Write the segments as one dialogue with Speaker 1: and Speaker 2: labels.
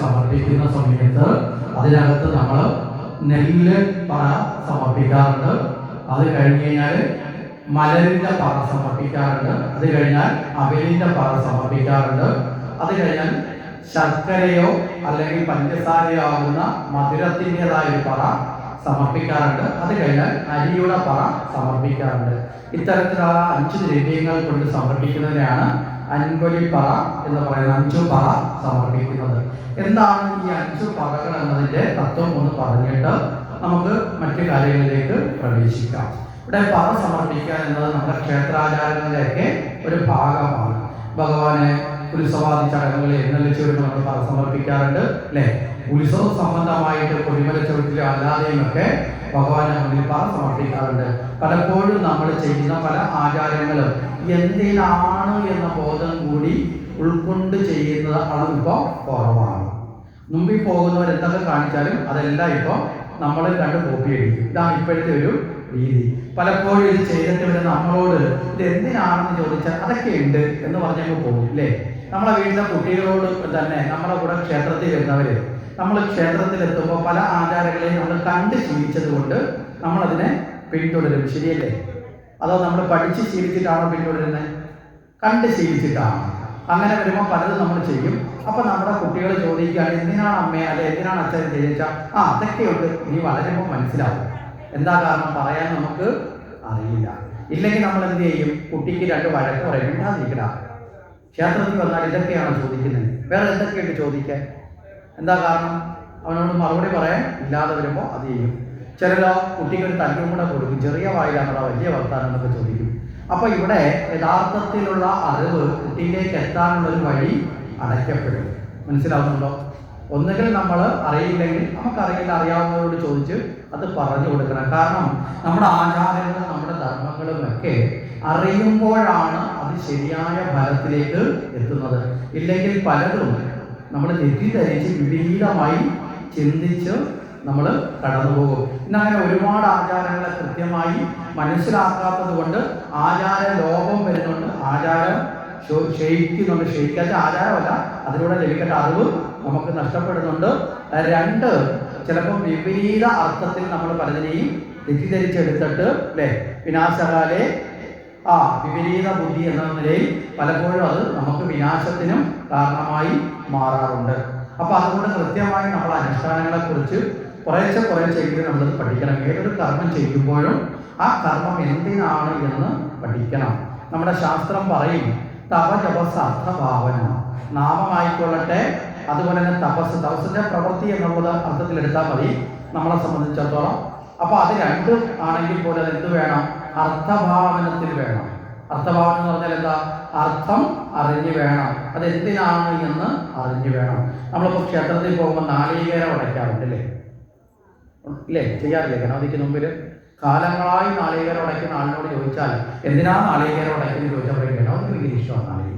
Speaker 1: സമർപ്പിക്കുന്ന സമയത്ത് അതിനകത്ത് നമ്മൾ നെല്ല് പറ സമർപ്പിക്കാറുണ്ട്. അത് കഴിഞ്ഞ് കഴിഞ്ഞാൽ മലരിന്റെ പറ സമർപ്പിക്കാറുണ്ട്. അത് കഴിഞ്ഞാൽ അവലിന്റെ പറ സമർപ്പിക്കാറുണ്ട്. അത് കഴിഞ്ഞാൽ ശർക്കരയോ അല്ലെങ്കിൽ പഞ്ചസാരയോ ആകുന്ന മധുരത്തിന്റെതായ ഒരു പറ സമർപ്പിക്കാറുണ്ട്. അത് കഴിഞ്ഞാൽ അരിയുടെ പറ സമർപ്പിക്കാറുണ്ട്. ഇത്തരത്തിലുള്ള അഞ്ച് ദ്രവ്യങ്ങൾ കൊണ്ട് സമർപ്പിക്കുന്നതിനെയാണ് അൻപൊലി പറ എന്ന് പറയുന്ന അഞ്ചു പറ സമർപ്പിക്കുന്നത്. എന്താണ് ഈ അഞ്ചു പറകൾ എന്നതിന്റെ തത്വം ഒന്ന് പറഞ്ഞിട്ട് നമുക്ക് മറ്റു കാര്യങ്ങളിലേക്ക് പ്രവേശിക്കാം. ഇവിടെ പറ സമർപ്പിക്കുക എന്നത് നമ്മുടെ ക്ഷേത്രാചാരങ്ങളിലൊക്കെ ഒരു ഭാഗമാണ്. ഭഗവാനെ ഉത്സവാദി ചടങ്ങുകളിൽ എഴുന്നള്ളിച്ചുകൊണ്ട് നമ്മൾ പറ സമർപ്പിക്കാറുണ്ട് അല്ലേ? ഉത്സവ സംബന്ധമായിട്ട് കൊടിമല ചവിട്ടിലും അല്ലാതെയും ഒക്കെ ഭഗവാന്റെ മുന്നിൽ സമർപ്പിക്കാറുണ്ട്. പലപ്പോഴും നമ്മൾ ചെയ്യുന്ന പല ആചാരങ്ങളും എന്തിനാണ് എന്ന ബോധം കൂടി ഉൾക്കൊണ്ട് ചെയ്യുന്നത് അളവ് ഇപ്പോൾ കുറവാണ് മുമ്പിൽ പോകുന്നവർ എന്തൊക്കെ കാണിച്ചാലും അതെല്ലാം ഇപ്പോൾ നമ്മൾ കണ്ട് കോപ്പി അടിക്കും. ഇതാണ് ഇപ്പോഴത്തെ ഒരു രീതി. പലപ്പോഴും ഇത് ചെയ്തിട്ട് വരെ നമ്മളോട് ഇത് എന്തിനാണെന്ന് ചോദിച്ചാൽ അതൊക്കെ ഉണ്ട് എന്ന് പറഞ്ഞങ്ങ് പോകും അല്ലേ നമ്മളെ വീട്ടിലെ കുട്ടികളോട് തന്നെ നമ്മുടെ കൂടെ ക്ഷേത്രത്തിൽ വരുന്നവര് നമ്മൾ ക്ഷേത്രത്തിൽ എത്തുമ്പോൾ പല ആചാരങ്ങളെയും നമ്മൾ കണ്ട് ശീലിച്ചത് കൊണ്ട് നമ്മളതിനെ പിന്തുടരും. ശരിയല്ലേ? അതോ നമ്മൾ പഠിച്ച് ശീലിച്ചിട്ടാണോ പിന്തുടരുന്നത് കണ്ട് ശീലിച്ചിട്ടാണ്. അങ്ങനെ വരുമ്പോൾ പലതും നമ്മൾ ചെയ്യും. അപ്പൊ നമ്മുടെ കുട്ടികൾ ചോദിക്കുകയാണ് എന്തിനാണ് അമ്മയെ അല്ലെ എന്തിനാണ് അച്ഛൻ ചോദിച്ചാൽ ആ അതൊക്കെയുണ്ട്. നീ വളരുമ്പോൾ മനസ്സിലാവും. എന്താ കാരണം പറയാൻ നമുക്ക് അറിയില്ല. ഇല്ലെങ്കിൽ നമ്മൾ എന്ത് ചെയ്യും? കുട്ടിക്ക് രണ്ട് വഴക്ക് പറയും. ക്ഷേത്രത്തിൽ വന്നാൽ ഇതൊക്കെയാണ് ചോദിക്കുന്നത് വേറെ എന്തൊക്കെയുണ്ട് ചോദിക്കാൻ? എന്താ കാരണം? അവനോട് മറുപടി പറയാൻ ഇല്ലാതെ വരുമ്പോൾ അത് ചെയ്യും. ചിലരോ കുട്ടിക്ക് ഒരു തല്ലും കൂടെ കൊടുക്കും. ചെറിയ വായിലാണോ വലിയ വർത്താനം എന്നൊക്കെ ചോദിക്കും. അപ്പൊ ഇവിടെ യഥാർത്ഥത്തിലുള്ള അറിവ് കുട്ടിയിലേക്ക് എത്താനുള്ള ഒരു വഴി അടയ്ക്കപ്പെടും. മനസ്സിലാവുന്നുണ്ടോ? ഒന്നുകിൽ നമ്മൾ അറിയില്ലെങ്കിൽ നമുക്കറിയില്ല അറിയാവുന്നവരോട് ചോദിച്ച് അത് പറഞ്ഞു കൊടുക്കണം. കാരണം നമ്മുടെ ആചാരങ്ങളും നമ്മുടെ ധർമ്മങ്ങളും ഒക്കെ അറിയുമ്പോഴാണ് അത് ശരിയായ ഫലത്തിലേക്ക് എത്തുന്നത്. ഇല്ലെങ്കിൽ പലതും നമ്മൾ തെറ്റിദ്ധരിച്ച് വിപരീതമായി ചിന്തിച്ച് നമ്മൾ കടന്നു കടന്നുപോകും. ഇന്നങ്ങനെ ഒരുപാട് ആചാരങ്ങളെ കൃത്യമായി മനസ്സിലാക്കാത്തത് കൊണ്ട് ആചാര ലോകം വരുന്നുണ്ട്. ആചാരം ക്ഷോ- ക്ഷയിക്കുന്നുണ്ട്. ക്ഷയിക്കാത്ത ആചാരമല്ല. അതിലൂടെ ലഭിക്കേണ്ട അറിവ് നമുക്ക് നഷ്ടപ്പെടുന്നുണ്ട്. രണ്ട് ചിലപ്പോൾ വിപരീത അർത്ഥത്തിൽ നമ്മൾ പലതിനെയും തെറ്റിദ്ധരിച്ചെടുത്തിട്ട് അല്ലേ വിനാശകാലെ ആ വിപരീത ബുദ്ധി എന്ന നിലയിൽ പലപ്പോഴും അത് നമുക്ക് വിനാശത്തിനും കാരണമായി മാറാറുണ്ട്. അപ്പൊ അതുകൊണ്ട് കൃത്യമായി നമ്മൾ അനുഷ്ഠാനങ്ങളെ കുറിച്ച് കുറേശ്ശെ കുറേശ്ശെങ്കിലും നമ്മൾ പഠിക്കണം. ഏതൊരു കർമ്മം ചെയ്യുമ്പോഴും ആ കർമ്മം എന്തിനാണ് എന്ന് പഠിക്കണം. നമ്മുടെ ശാസ്ത്രം പറയും തപജപസ് അർത്ഥഭാവന നാമമായിക്കൊള്ളട്ടെ അതുപോലെ തന്നെ തപസ് തപസ്സിന്റെ പ്രവൃത്തി എന്നുള്ളത് അർത്ഥത്തിൽ എടുത്താൽ മതി നമ്മളെ സംബന്ധിച്ചിടത്തോളം. അപ്പൊ അത് രണ്ട് ആണെങ്കിൽ പോലും അത് എന്ത് വേണം? അർത്ഥഭാവനത്തിൽ വേണം. അർത്ഥഭാവനം എന്ന് പറഞ്ഞാൽ എന്താ? അർത്ഥം അറിഞ്ഞു വേണം. അത് എന്തിനാണ് എന്ന് അറിഞ്ഞു വേണം. നമ്മളിപ്പോൾ ക്ഷേത്രത്തിൽ പോകുമ്പോൾ നാളികേരം ഉടയ്ക്കാറുണ്ട് അല്ലേ? ഇല്ലേ? ചെയ്യാറില്ലേ? ഗണപതിക്ക് മുമ്പിൽ കാലങ്ങളായി നാളികേരം ഉടയ്ക്കുന്ന ആളിനോട് ചോദിച്ചാൽ എന്തിനാ നാളികേരം ഉടയ്ക്കുന്നത് ചോദിച്ചാൽ പറയും ഗണപതിക്ക് ഭയങ്കര ഇഷ്ടമാണ് നാളികേരം?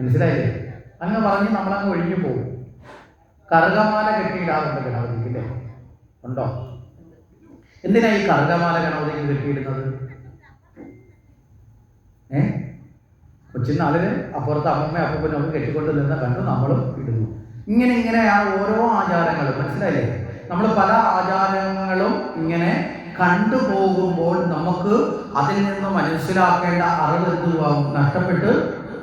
Speaker 1: മനസ്സിലായില്ലേ? അങ്ങനെ പറഞ്ഞ് നമ്മളങ്ങ് ഒഴിഞ്ഞു പോകും. കറുകമാല കെട്ടിയിടാറുണ്ട് ഗണപതിക്ക് അല്ലേ? ഉണ്ടോ? എന്തിനാ ഈ കറുകമാല ഗണപതിക്ക് കെട്ടിയിടുന്നത്? ഏ? കൊച്ചുനാളിൽ അപ്പുറത്ത് അമ്മമ്മ അപ്പൂപ്പനും ഒക്കെ കെട്ടിക്കൊണ്ട് നിന്ന് കണ്ടു നമ്മളും ഇടുന്നു. ഇങ്ങനെ ഇങ്ങനെ ആ ഓരോ ആചാരങ്ങളും മനസ്സിലായില്ലേ? നമ്മൾ പല ആചാരങ്ങളും ഇങ്ങനെ കണ്ടുപോകുമ്പോൾ നമുക്ക് അതിൽ നിന്ന് മനസ്സിലാക്കേണ്ട അറിവ് എന്തുവാകും? നഷ്ടപ്പെട്ട്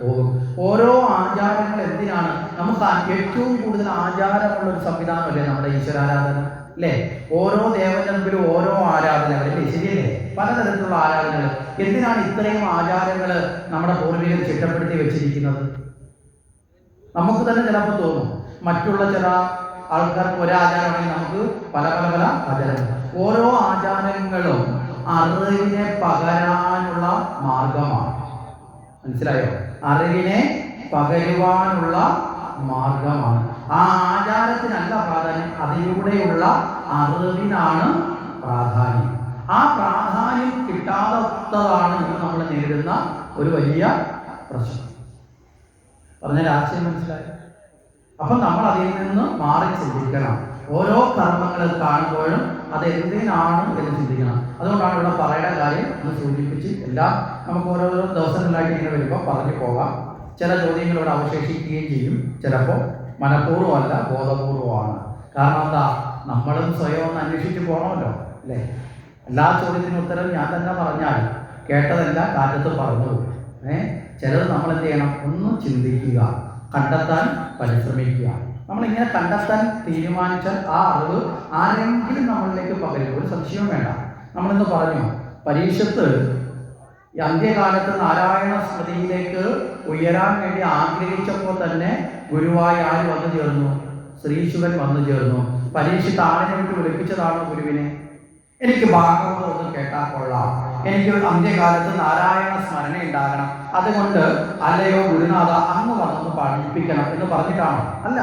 Speaker 1: പോകും. ഓരോ ആചാരങ്ങൾ എന്തിനാണ്? നമുക്ക് ഏറ്റവും കൂടുതൽ ആചാരമുള്ള ഒരു സംവിധാനമല്ലേ നമ്മുടെ ഈശ്വരാരാധന? അല്ലേ ഓരോ ദേവന്റെ ഓരോ ആരാധനകൾ അല്ലേ ശരിയല്ലേ? പലതരത്തിലുള്ള ആരാധനകൾ എന്തിനാണ് ഇത്രയും ആചാരങ്ങൾ നമ്മുടെ പൂർവികർ ചിട്ടപ്പെടുത്തി വെച്ചിരിക്കുന്നത്? നമുക്ക് തന്നെ ചിലപ്പോൾ തോന്നും. മറ്റുള്ള ചില ആൾക്കാർക്ക് ഒരാചാരമാണെങ്കിൽ നമുക്ക് പല പല പല ആചാരങ്ങൾ. ഓരോ ആചാരങ്ങളും അറിവിനെ പകരാനുള്ള മാർഗമാണ്. മനസ്സിലായോ? അറിവിനെ പകരുവാനുള്ള മാർഗമാണ്. ആ ആചാരത്തിനല്ല പ്രാധാന്യം അതിലൂടെയുള്ള അറിവിനാണ് പ്രാധാന്യം. ആ പ്രാധാന്യം കിട്ടാത്തതാണ് ഇന്ന് നമ്മൾ നേരിടുന്ന ഒരു വലിയ പ്രശ്നം. പറഞ്ഞ ആശയം മനസ്സിലായി? അപ്പൊ നമ്മൾ അതിൽ നിന്ന് മാറി ചിന്തിക്കണം. ഓരോ കർമ്മങ്ങൾ കാണുമ്പോഴും അത് എന്തിനാണ് എന്ന് ചിന്തിക്കണം. അതുകൊണ്ടാണ് ഇവിടെ പറയേണ്ട കാര്യം ഒന്ന് സൂചിപ്പിച്ച് എല്ലാം നമുക്ക് ഓരോരോ ദിവസങ്ങളിലായിട്ട് ഇങ്ങനെ വരുമ്പോൾ പറഞ്ഞു പോകാം. ചില ചോദ്യങ്ങൾ ഇവിടെ അവശേഷിക്കുകയും ചെയ്യും. ചിലപ്പോൾ മനഃപൂർവമല്ല ബോധപൂർവമാണ് കാരണം എന്താ? നമ്മളും സ്വയം ഒന്ന് അന്വേഷിച്ച് പോകണമല്ലോ അല്ലേ? എല്ലാ ചോദ്യത്തിനും ഉത്തരം ഞാൻ തന്നെ പറഞ്ഞാൽ കേട്ടതെല്ലാം കാറ്റത്ത് പറഞ്ഞു. ഏ? ചിലത് നമ്മൾ എന്ത് ചെയ്യണം? ഒന്ന് ചിന്തിക്കുക കണ്ടെത്താൻ പരിശ്രമിക്കുക. നമ്മളിങ്ങനെ കണ്ടെത്താൻ തീരുമാനിച്ചാൽ ആ അറിവ് ആരെങ്കിലും നമ്മളിലേക്ക് പകരും ഒരു സംശയവും വേണ്ട. നമ്മളിന്ന് പറഞ്ഞു പരീക്ഷത്ത് ഈ അന്ത്യകാലത്ത് നാരായണ സ്മൃതിയിലേക്ക് ഉയരാൻ വേണ്ടി ആഗ്രഹിച്ചപ്പോൾ തന്നെ ഗുരുവായി ആര് വന്നു ചേർന്നു? ശ്രീശുവൻ വന്നു ചേർന്നു. പരീക്ഷ താഴെ വിട്ട് വിളിപ്പിച്ചതാണോ ഗുരുവിനെ. എനിക്ക് ഭാഗവതം ഒന്ന് കേട്ടാൽ കൊള്ളാം. എനിക്ക് അന്ത്യകാലത്ത് നാരായണ സ്മരണ ഉണ്ടാകണം. അതുകൊണ്ട് അല്ലയോ ഗുരുനാഥ അങ്ങ് വന്നൊന്ന് പഠിപ്പിക്കണം എന്ന് പറഞ്ഞിട്ടാണോ. അല്ല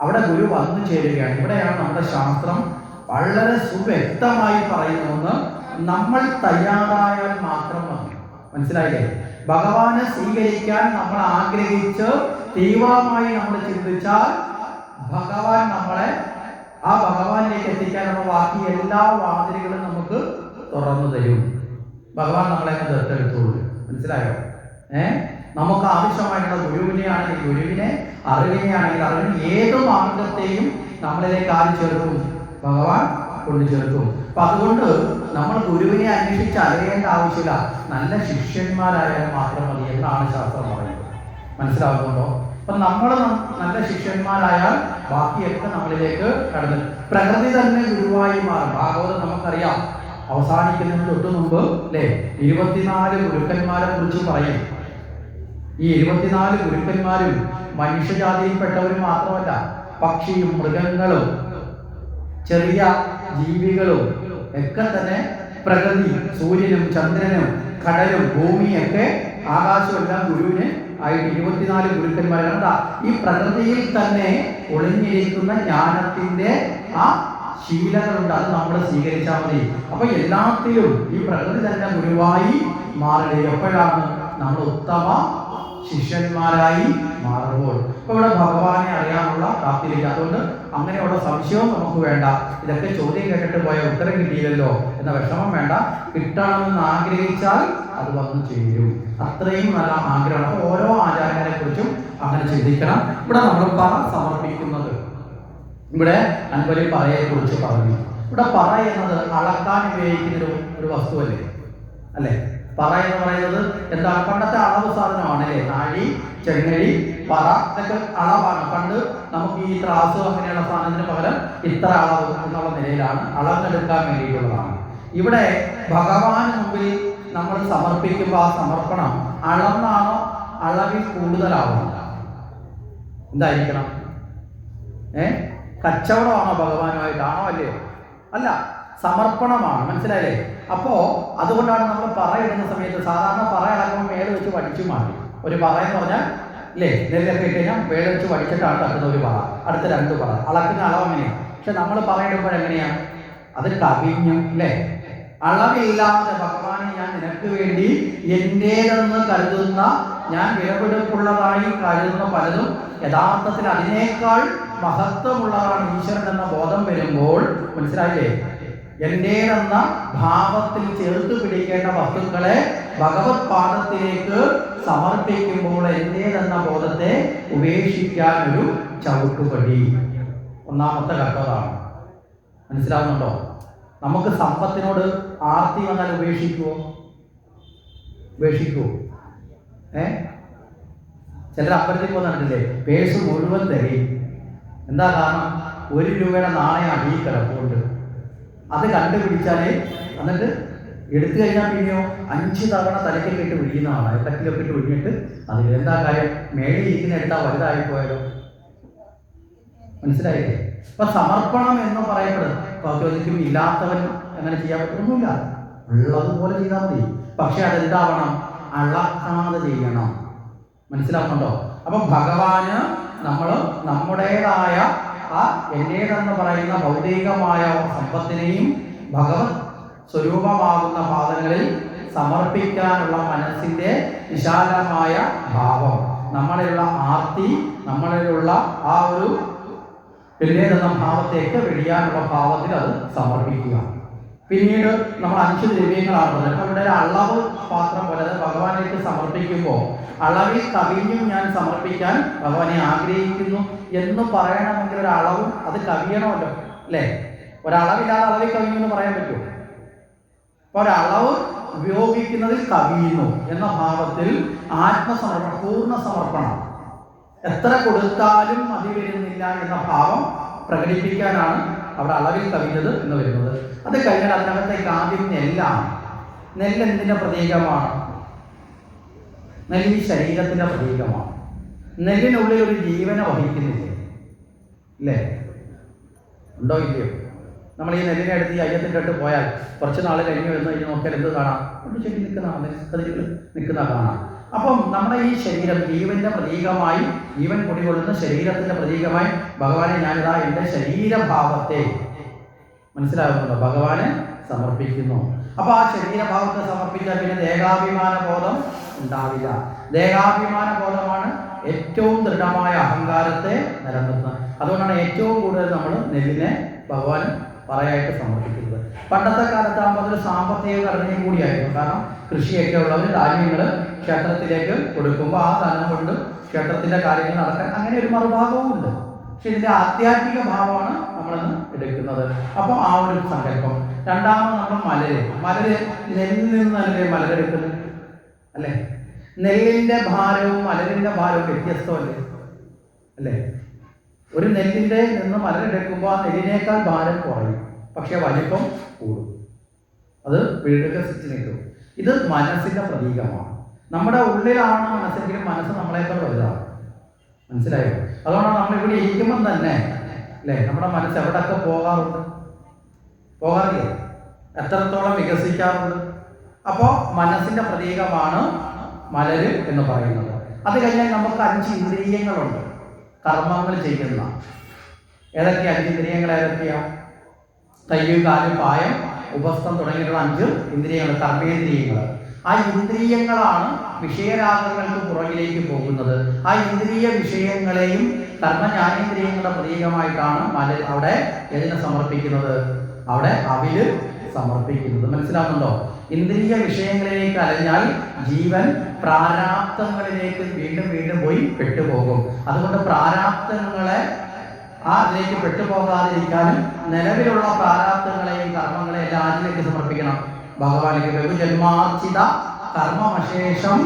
Speaker 1: അവിടെ ഗുരു വന്നു ചേരുകയാണ്. ഇവിടെയാണ് നമ്മുടെ ശാസ്ത്രം വളരെ സുവ്യക്തമായി പറയുന്നത് നമ്മൾ തയ്യാറായാൽ മാത്രം മതി. മനസ്സിലായില്ലേ? ഭഗവാനെ സ്വീകരിക്കാൻ നമ്മൾ ആഗ്രഹിച്ച് തീവ്രമായി നമ്മൾ ചിന്തിച്ചാൽ ഭഗവാൻ നമ്മളെ ആ ഭഗവാനിലേക്ക് എത്തിക്കാനുള്ള ബാക്കി എല്ലാ വാതിലുകളും നമുക്ക് തുറന്നു തരും. ഭഗവാൻ നമ്മളെ ദത്തെടുത്തോളൂ. മനസ്സിലായോ? ഏ? നമുക്ക് ആവശ്യമായിട്ടുള്ള ഗുരുവിനെ ആണെങ്കിൽ ഗുരുവിനെ അറിവിനെ ആണെങ്കിൽ അറിവിന് ഏത് മാർഗത്തെയും നമ്മളിലേക്ക് ആര് ചേർക്കും. ഭഗവാൻ കൊണ്ട് ചേർക്കും. അപ്പൊ അതുകൊണ്ട് നമ്മൾ ഗുരുവിനെ അന്വേഷിച്ച് അറിയേണ്ട ആവശ്യമില്ല. നല്ല ശിഷ്യന്മാരായാൽ മാത്രം മതി എന്നാണ് ശാസ്ത്രം പറയുന്നത്. മനസ്സിലാകുന്നുണ്ടോ അപ്പൊ നമ്മൾ നല്ല ശിഷ്യന്മാരായാൽ ബാക്കിയൊക്കെ നമ്മളിലേക്ക് കടന്നു. പ്രകൃതി തന്നെ ഗുരുവായി മാറും. ഭാഗവതം നമുക്കറിയാം. അവസാനിക്കുന്നതിന് തൊട്ട് മുമ്പ് അല്ലേ ഇരുപത്തിനാല് ഗുരുക്കന്മാരെ കുറിച്ച് പറയും. ഈ ഇരുപത്തിനാല് ഗുരുക്കന്മാരും മനുഷ്യജാതിയിൽപ്പെട്ടവരും മാത്രമല്ല പക്ഷിയും മൃഗങ്ങളും ചെറിയ ജീവികളും ഒക്കെ തന്നെ പ്രകൃതി സൂര്യനും ചന്ദ്രനും കടലും ഭൂമിയൊക്കെ എല്ലാം ഗുരുവിന് ആയിട്ട് ഇരുപത്തിനാല് ഗുരുക്കന്മാരാണ്. ഈ പ്രകൃതിയിൽ തന്നെ ഒളിഞ്ഞിരിക്കുന്ന ജ്ഞാനത്തിന്റെ ആ ശീലങ്ങളുണ്ട്. അത് നമ്മൾ സ്വീകരിച്ചാൽ മതി. അപ്പൊ എല്ലാത്തിലും ഈ പ്രകൃതി തന്നെ ഗുരുവായി മാറുക എപ്പോഴാണ് നമ്മൾ ഉത്തമ ശിഷ്യന്മാരായി മാറുമ്പോൾ. ഇപ്പൊ ഇവിടെ ഭഗവാനെ അറിയാനുള്ള കാത്തിരിക്കുക. അതുകൊണ്ട് അങ്ങനെയുള്ള സംശയവും നമുക്ക് വേണ്ട. ഇതൊക്കെ ചോദ്യം കേട്ടിട്ട് പോയ ഉത്തരം കിട്ടിയില്ലല്ലോ എന്ന വിഷമം വേണ്ട. കിട്ടണമെന്ന് ആഗ്രഹിച്ചാൽ അത് വന്നു ചേരും. അത്രയും നല്ല ആഗ്രഹമാണ്. അപ്പൊ ഓരോ ആചാരങ്ങളെ കുറിച്ചും അങ്ങനെ ചിന്തിക്കണം. ഇവിടെ നമ്മൾ പറ സമർപ്പിക്കുന്നത്. ഇവിടെ അൻപരി പറയെ കുറിച്ച് പറഞ്ഞു. ഇവിടെ പറ എന്നത് അളക്കാൻ ഉപയോഗിക്കുന്ന ഒരു ഒരു വസ്തുവല്ലേ? അല്ലേ? പറ എന്ന് പറയുന്നത്. എന്താണ് പണ്ടത്തെ അളവ് സാധനമാണ് അല്ലേ നാഴി ചെങ്ങഴി പറ ഇതൊക്കെ അളവാണ്. പണ്ട് നമുക്ക് ഈ ത്രാസ് അങ്ങനെയുള്ള സാധനത്തിന് പകരം ഇത്ര അളവ് എന്നുള്ള നിലയിലാണ് അളന്നെടുക്കാൻ വേണ്ടിയിട്ടുള്ളതാണ്. ഇവിടെ ഭഗവാന് മുമ്പിൽ നമ്മൾ സമർപ്പിക്കുമ്പോൾ ആ സമർപ്പണം അളന്നാണോ? അളവിൽ കൂടുതലാവുന്നില്ല എന്തായിരിക്കണം? ഏ? കച്ചവടമാണോ ഭഗവാനുമായിട്ടാണോ അല്ലയോ അല്ല. സമർപ്പണമാണ്. മനസ്സിലായില്ലേ? അപ്പോൾ അതുകൊണ്ടാണ് നമ്മൾ പറയിടുന്ന സമയത്ത് സാധാരണ പറ ഇളക്കുമ്പോൾ മേലെ വെച്ച് വടിച്ചു മാറി. ഒരു പറ എന്ന് പറഞ്ഞാൽ അല്ലേ നെല്ലൊക്കെ കഴിഞ്ഞാൽ മേലെ വെച്ച് വടിച്ചിട്ടാണ് തട്ടുന്ന ഒരു പറ. അടുത്ത രണ്ട് പറ. അളക്കുന്ന അളവ് എങ്ങനെയാണ് പക്ഷെ നമ്മൾ പറയിടുമ്പോൾ എങ്ങനെയാണ് അത് കവിഞ്ഞു അല്ലേ അളവില്ലാതെ ഭഗവാനെ ഞാൻ നിനക്ക് വേണ്ടി എന്റേതെന്ന് കരുതുന്ന ഞാൻ വിലപിടിപ്പുള്ളതായി കരുതുന്ന പലതും യഥാർത്ഥത്തിൽ അതിനേക്കാൾ മഹത്വമുള്ളതാണ് ഈശ്വരൻ എന്ന ബോധം വരുമ്പോൾ മനസ്സിലായില്ലേ? എന്റേതെന്ന ഭാവത്തിൽ ചേർത്ത് പിടിക്കേണ്ട വസ്തുക്കളെ ഭഗവത് പാദത്തിലേക്ക് സമർപ്പിക്കുമ്പോൾ എന്റേതെന്ന ബോധത്തെ ഉപേക്ഷിക്കാൻ ഒരു ചവിട്ടുപടി. ഒന്നാമത്തെ ഘട്ടമാണ് മനസ്സിലാവുന്നുണ്ടോ? നമുക്ക് സമ്പത്തിനോട് ആർത്തി വന്നാൽ ഉപേക്ഷിക്കുവോ? ഉപേക്ഷിക്കുവോ? ഏ? ചിലർ അമ്പലത്തിൽ പോകുന്നുണ്ടല്ലേ പേഴ്സ് മുഴുവൻ തരും എന്താ കാരണം? ഒരു രൂപയുടെ നാണയം അടിയിൽ കിടപ്പുണ്ട്. അത് കണ്ടുപിടിച്ചാലേ എന്നിട്ട് എടുത്തു കഴിഞ്ഞാൽ പിന്നെയോ അഞ്ച് തവണ തലയ്ക്കൊക്കെ ഇട്ട് വിഴിയുന്ന ആളാണ് തട്ടിലൊക്കെ ഇട്ട് വിഴിഞ്ഞിട്ട് അതിൽ എന്താ കാര്യം? മേളിൽ ഇരിക്കുന്ന എടുത്താൽ വലുതായി പോയാലോ? മനസ്സിലായില്ലേ? അപ്പൊ സമർപ്പണം എന്ന് പറയപ്പെടുന്നത് ഇപ്പൊ ചോദിക്കും ഇല്ലാത്തവൻ അങ്ങനെ ചെയ്യാൻ പറ്റുന്നില്ല ഉള്ളതുപോലെ ചെയ്താൽ മതി. പക്ഷെ അതെന്താവണം? അളക്കാതെ ചെയ്യണം. മനസ്സിലാക്കണ്ടോ അപ്പൊ ഭഗവാന് നമ്മൾ നമ്മുടേതായ ആ എന്റേതെന്ന് പറയുന്ന ഭൗതികമായ സമ്പത്തിനെയും ഭഗവത് സ്വരൂപമാകുന്ന പാദങ്ങളിൽ സമർപ്പിക്കാനുള്ള മനസ്സിന്റെ വിശാലമായ ഭാവം. നമ്മളിലുള്ള ആർത്തി നമ്മളിലുള്ള ആ ഒരു എന്നേതെന്ന ഭാവത്തേക്ക് വെടിയാനുള്ള ഭാവത്തിൽ അത് സമർപ്പിക്കുക. പിന്നീട് നമ്മൾ അഞ്ച് ദ്രവ്യങ്ങളാണ് പറഞ്ഞത്. അപ്പോൾ ഇവിടെ അളവ് പാത്രം പോലെ അത് ഭഗവാനിലേക്ക് സമർപ്പിക്കുമ്പോൾ അളവിൽ കവിഞ്ഞും ഞാൻ സമർപ്പിക്കാൻ ഭഗവാനെ ആഗ്രഹിക്കുന്നു എന്ന് പറയണമെങ്കിൽ ഒരു അളവും അത് കവിയണമല്ലോ അല്ലേ? ഒരളവില്ലാതെ അളവിൽ കവിഞ്ഞു എന്ന് പറയാൻ പറ്റുമോ? അപ്പൊ ഒരളവ് ഉപയോഗിക്കുന്നതിൽ കവിയുന്നു എന്ന ഭാവത്തിൽ ആത്മസമർപ്പണം പൂർണ സമർപ്പണം. എത്ര കൊടുത്താലും മതി വരുന്നില്ല എന്ന ഭാവം പ്രകടിപ്പിക്കാനാണ് അവിടെ അളവിൽ കവിഞ്ഞത് എന്ന് വരുന്നത്. അത് കഴിഞ്ഞാൽ അതിനകത്തേക്ക് ആദ്യം നെല്ലാണ്. നെല്ല് എന്തിന്റെ പ്രതീകമാണ്? നെല്ല് ഈ ശരീരത്തിന്റെ പ്രതീകമാണ്. നെല്ലിനുള്ളിൽ ഒരു ജീവനെ വഹിക്കുന്നില്ലേ? ഇല്ലേ? ഉണ്ടോ ഇല്ലയോ? നമ്മൾ ഈ നെല്ലിനെ എടുത്ത് ഈ അയ്യത്തിന്റെ പോയാൽ കുറച്ച് നാൾ കഴിഞ്ഞ് എന്ന് കഴിഞ്ഞ് നോക്കിയാൽ എന്ത് കാണാം? ചെടി നിൽക്കുന്ന നിൽക്കുന്ന കാണാം. അപ്പം നമ്മുടെ ഈ ശരീരം ജീവന്റെ പ്രതീകമായി ജീവൻ കുടികൊള്ളുന്ന ശരീരത്തിന്റെ പ്രതീകമായി ഭഗവാനെ ഞാനിതാ എന്റെ ശരീരഭാവത്തെ മനസ്സിലാകുന്നുണ്ടോ? ഭഗവാന് സമർപ്പിക്കുന്നു. അപ്പൊ ആ ശരീരഭാവത്തെ സമർപ്പിച്ചാൽ പിന്നെ ദേഹാഭിമാന ബോധം ഉണ്ടാവില്ല. ദേഹാഭിമാന ബോധമാണ് ഏറ്റവും ദൃഢമായ അഹങ്കാരത്തെ നിലനിർത്തുന്നത്. അതുകൊണ്ടാണ് ഏറ്റവും കൂടുതൽ നമ്മൾ നെല്ലിനെ ഭഗവാൻ പറയായിട്ട് സമർപ്പിക്കുന്നത്. പണ്ടത്തെ കാലത്താകുമ്പോൾ അതൊരു സാമ്പത്തിക ഘടനയും കൂടിയായിരുന്നു കാരണം കൃഷിയൊക്കെ ഉള്ളവർ ധാന്യങ്ങൾ ക്ഷേത്രത്തിലേക്ക് കൊടുക്കുമ്പോൾ ആ ധനം കൊണ്ട് ക്ഷേത്രത്തിന്റെ കാര്യങ്ങൾ നടക്കാൻ അങ്ങനെ ഒരു മറുഭാഗവും ഉണ്ട് പക്ഷെ ഇതിന്റെ ആധ്യാത്മിക ഭാവമാണ് നമ്മളിന്ന് എടുക്കുന്നത്. അപ്പോൾ ആ ഒരു സങ്കല്പം. രണ്ടാമത് നമ്മൾ മലര്. മലര് നെല്ലിൽ നിന്നല്ലേ മലരെടുക്കുന്നത് അല്ലേ? നെല്ലിന്റെ ഭാരവും മലരിന്റെ ഭാരവും വ്യത്യസ്തമല്ലേ? അല്ലേ? ഒരു നെല്ലിന്റെ നിന്ന് മലരെടുക്കുമ്പോൾ ആ നെല്ലിനേക്കാൾ ഭാരം കുറയും. പക്ഷെ വലിപ്പം കൂടും. അത് വികസിച്ച് നിൽക്കും. ഇത് മനസ്സിന്റെ പ്രതീകമാണ്. നമ്മുടെ ഉള്ളിലാണ് മനസ്സെങ്കിലും മനസ്സ് നമ്മളെക്കാൾ വലുതാണ്. മനസ്സിലായോ? അതുകൊണ്ടാണ് നമ്മൾ ഇവിടെ ഇരിക്കുമ്പം തന്നെ അല്ലേ? നമ്മുടെ മനസ്സ് എവിടെയൊക്കെ പോകാറുണ്ട്? പോകാറില്ലേ? എത്രത്തോളം വികസിക്കാറുണ്ട്? അപ്പോൾ മനസ്സിന്റെ പ്രതീകമാണ് മലര് എന്ന് പറയുന്നത്. അത് കഴിഞ്ഞാൽ നമുക്ക് അഞ്ച് ഇന്ദ്രിയങ്ങളുണ്ട്. കർമ്മങ്ങൾ ചെയ്യുന്ന. ഏതൊക്കെയാ അഞ്ച് ഇന്ദ്രിയങ്ങൾ? ഏതൊക്കെയാ? കയ്യും കാലും പായം ഉപസ്ഥം തുടങ്ങിയിട്ടുള്ള അഞ്ച് ഇന്ദ്രിയങ്ങൾ കർമ്മേന്ദ്രിയങ്ങൾ. ആ ഇന്ദ്രിയങ്ങളാണ് വിഷയരാഗങ്ങൾക്ക് പുറകിലേക്ക് പോകുന്നത്. ആ ഇന്ദ്രിയ വിഷയങ്ങളെയും കർമ്മജ്ഞാനേന്ദ്രിയങ്ങളുടെ പ്രതീകമായിട്ടാണ് മല അവിടെ എതിനെ സമർപ്പിക്കുന്നത്. അവിടെ അവിൽ സമർപ്പിക്കുന്നത്. മനസ്സിലാവുന്നുണ്ടോ? ഇന്ദ്രിയ വിഷയങ്ങളിലേക്ക് അലഞ്ഞാൽ ജീവൻ പ്രാരാബ്ദങ്ങളിലേക്ക് വീണ്ടും വീണ്ടും പോയി പെട്ടുപോകും. അതുകൊണ്ട് പ്രാരാബ്ദങ്ങളെ ആ അതിലേക്ക് പെട്ടുപോകാതിരിക്കാനും നിലവിലുള്ള പ്രാരാബ്ദങ്ങളെയും കർമ്മങ്ങളെയും എല്ലാം ആരിലേക്ക് സമർപ്പിക്കണം ഭഗവാനിക്ക് ബഹുജന്മാർച്ചിത കർമ്മമശേഷം.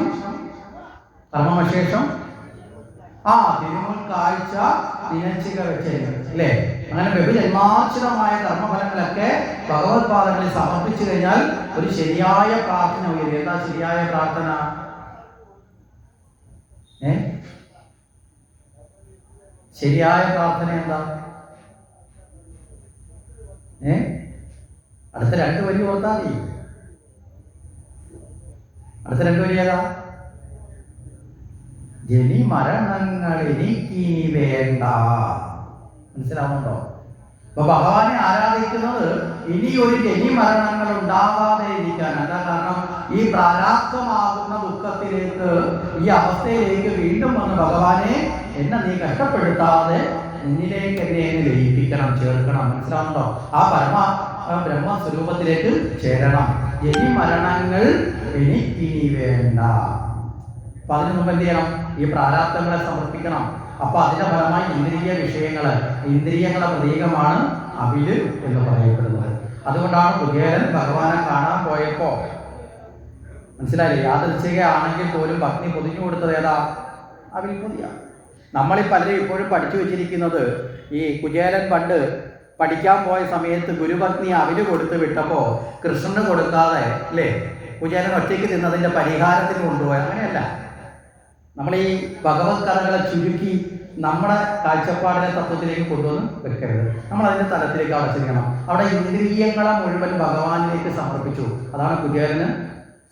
Speaker 1: കർമ്മമശേഷം? ആ തിരുമുൽ കാഴ്ച ദിനച്ചിക വെച്ചേരും അല്ലേ? അങ്ങനെ ബഹുജന്മാർച്ചിതമായ കർമ്മഫലങ്ങളൊക്കെ ഭഗവത്പാദങ്ങളിൽ സമർപ്പിച്ചു കഴിഞ്ഞാൽ ഒരു ശരിയായ പ്രാർത്ഥന ഉയരും. എന്താ ശരിയായ പ്രാർത്ഥന? ഏ? ശരിയായ പ്രാർത്ഥന എന്താ? ഏ? അടുത്ത രണ്ട് വരി ഓർത്താ മതി. അടുത്ത രണ്ട് വരി ഏതാ? ജനി മരണങ്ങൾ എനിക്കിനി വേണ്ട. മനസ്സിലാവുന്നുണ്ടോ? അപ്പൊ ഭഗവാനെ ആരാധിക്കുന്നത് ഇനി ഒരു ജനി മരണങ്ങൾ ഉണ്ടാവാതെ ഇരിക്കാൻ. എന്താ കാരണം? ഈ പ്രാരാബ്ധമാകുന്ന ദുഃഖത്തിലേക്ക് ഈ അവസ്ഥയിലേക്ക് വീണ്ടും വന്ന് ഭഗവാനെ എന്നെ നീ കഷ്ടപ്പെടുത്താതെ നിന്നിലേക്ക് എന്നെ ലയിപ്പിക്കണം ചേർക്കണം. മനസ്സിലാവുന്നുണ്ടോ? ആ പരമ ആ ബ്രഹ്മസ്വരൂപത്തിലേക്ക് ചേരണം. ഇനി മരണങ്ങൾ എനിക്കിനി വേണ്ട. അപ്പൊ അതിന് മുമ്പ് എന്ത് ചെയ്യണം? ഈ പ്രാരാബ്ദങ്ങളെ സമർപ്പിക്കണം. അപ്പൊ അതിന്റെ ഫലമായി ഇന്ദ്രിയ വിഷയങ്ങൾ ഇന്ദ്രിയങ്ങളുടെ പ്രതീകമാണ് അവിൽ എന്ന് പറയപ്പെടുന്നത്. അതുകൊണ്ടാണ് കുചേലൻ ഭഗവാനെ കാണാൻ പോയപ്പോ മനസ്സിലായില്ലേ? യാദൃച്ഛിക ആണെങ്കിൽ പോലും ഭക്തി പൊതിഞ്ഞു കൊടുത്തത് ഏതാ? അവിൽ പൊതിയാണ് നമ്മളീ പലരും ഇപ്പോഴും പഠിച്ചു വെച്ചിരിക്കുന്നത് ഈ കുചേലൻ പണ്ട് പഠിക്കാൻ പോയ സമയത്ത് ഗുരുപത്നി അവർ കൊടുത്തു വിട്ടപ്പോൾ കൃഷ്ണന് കൊടുക്കാതെ അല്ലേ കുചേലൻ ഒറ്റയ്ക്ക് തിന്നതിന്റെ പരിഹാരത്തിന് കൊണ്ടുപോയി. അങ്ങനെയല്ല. നമ്മൾ ഈ ഭഗവത് കഥകളെ ചുരുക്കി നമ്മുടെ കാഴ്ചപ്പാടിനെ തത്വത്തിലേക്ക് കൊണ്ടുവന്ന് വെക്കരുത്. നമ്മൾ അതിന്റെ തലത്തിലേക്ക് അടച്ചിരിക്കണം. അവിടെ ഇന്ദ്രിയങ്ങളെ മുഴുവൻ ഭഗവാനിലേക്ക് സമർപ്പിച്ചു. അതാണ് കുചേലന്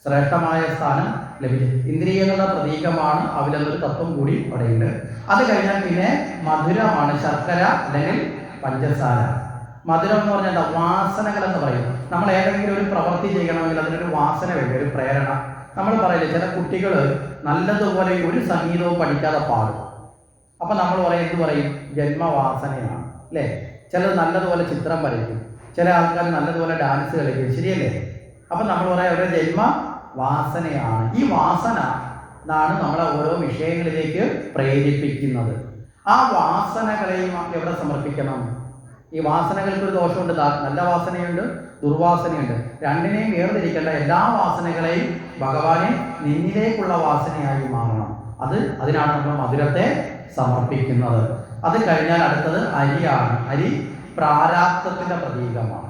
Speaker 1: ശ്രേഷ്ഠമായ സ്ഥാനം ലഭിച്ചത്. ഇന്ദ്രിയങ്ങളുടെ പ്രതീകമാണ് അവിലെന്നൊരു തത്വം കൂടി അവിടെയുണ്ട് അത് കഴിഞ്ഞാൽ പിന്നെ മധുരമാണ്. ശർക്കര അല്ലെങ്കിൽ പഞ്ചസാര. മധുരം എന്ന് പറഞ്ഞാൽ എന്താ? വാസനകൾ എന്ന് പറയും. നമ്മൾ ഏതെങ്കിലും ഒരു പ്രവൃത്തി ചെയ്യണമെങ്കിൽ അതിനൊരു വാസന വേണ്ടി ഒരു പ്രേരണ. നമ്മൾ പറയില്ലേ ചില കുട്ടികൾ നല്ലതുപോലെ ഒരു സംഗീതവും പഠിക്കാതെ പാടും. അപ്പൊ നമ്മൾ പറയും എന്ത് പറയും? ജന്മവാസനയാണ്. അല്ലേ? ചിലർ നല്ലതുപോലെ ചിത്രം വരയ്ക്കും. ചില ആൾക്കാർ നല്ലതുപോലെ ഡാൻസ് കളിക്കും. ശരിയല്ലേ? അപ്പം നമ്മൾ പറയാം അവരുടെ ജന്മ വാസനയാണ് ഈ വാസന എന്നാണ് നമ്മളെ ഓരോ വിഷയങ്ങളിലേക്ക് പ്രേരിപ്പിക്കുന്നത്. ആ വാസനകളെയും എവിടെ സമർപ്പിക്കണം? ഈ വാസനകൾക്ക് ഒരു ദോഷമുണ്ട് നല്ല വാസനയുണ്ട് ദുർവാസനയുണ്ട്. രണ്ടിനെയും വേർതിരിക്കേണ്ട എല്ലാ വാസനകളെയും ഭഗവാനെ നിന്നിലേക്കുള്ള വാസനയായി മാറണം. അത് അതിനാണ് നമ്മൾ മധുരത്തെ സമർപ്പിക്കുന്നത്. അത് കഴിഞ്ഞാൽ അടുത്തത് അരിയാണ്. അരി പ്രാരാപ്തത്തിന്റെ പ്രതീകമാണ്.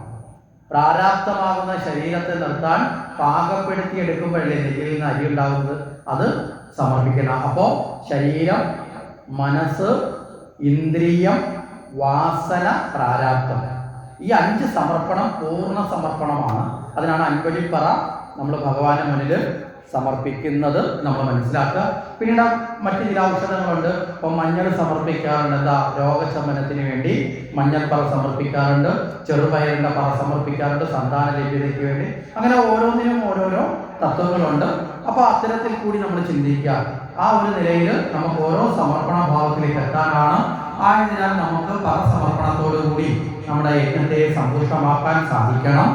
Speaker 1: പ്രാരാപ്തമാകുന്ന ശരീരത്തെ നിർത്താൻ പാകപ്പെടുത്തി എടുക്കുമ്പോഴല്ലേ നെല്ലിൽ നിന്ന് അരി ഉണ്ടാകുന്നത് അത് സമർപ്പിക്കണം. അപ്പോൾ ശരീരം മനസ്സ് ഇന്ദ്രിയം വാസന പ്രാരാബ്ദം. ഈ അഞ്ച് സമർപ്പണം പൂർണ സമർപ്പണമാണ്. അതിനാണ് അൻപടിപ്പറ നമ്മൾ ഭഗവാന്റെ മുന്നിൽ സമർപ്പിക്കുന്നത് നമ്മൾ മനസ്സിലാക്കുക. പിന്നീട് മറ്റു ചില ഔഷധങ്ങളുണ്ട് ഇപ്പം മഞ്ഞൾ സമർപ്പിക്കാറുണ്ട്. എന്താ? രോഗശമനത്തിന് വേണ്ടി മഞ്ഞൾപ്പറ സമർപ്പിക്കാറുണ്ട്. ചെറുപയറിന്റെ പറ സമർപ്പിക്കാറുണ്ട്. സന്താന ലഭ്യതയ്ക്ക് വേണ്ടി. അങ്ങനെ ഓരോന്നിനും ഓരോരോ തത്വങ്ങളുണ്ട്. അപ്പോൾ അത്തരത്തിൽ കൂടി നമ്മൾ ചിന്തിക്കുക. ആ ഒരു നിലയിൽ നമുക്ക് ഓരോ സമർപ്പണ ഭാവത്തിലേക്ക് എത്താനാണ്. ആയതിനാൽ നമുക്ക് പരസമർപ്പണത്തോടു കൂടി നമ്മുടെ യജ്ഞത്തെ സമ്പുഷ്ടമാക്കാൻ സാധിക്കണം.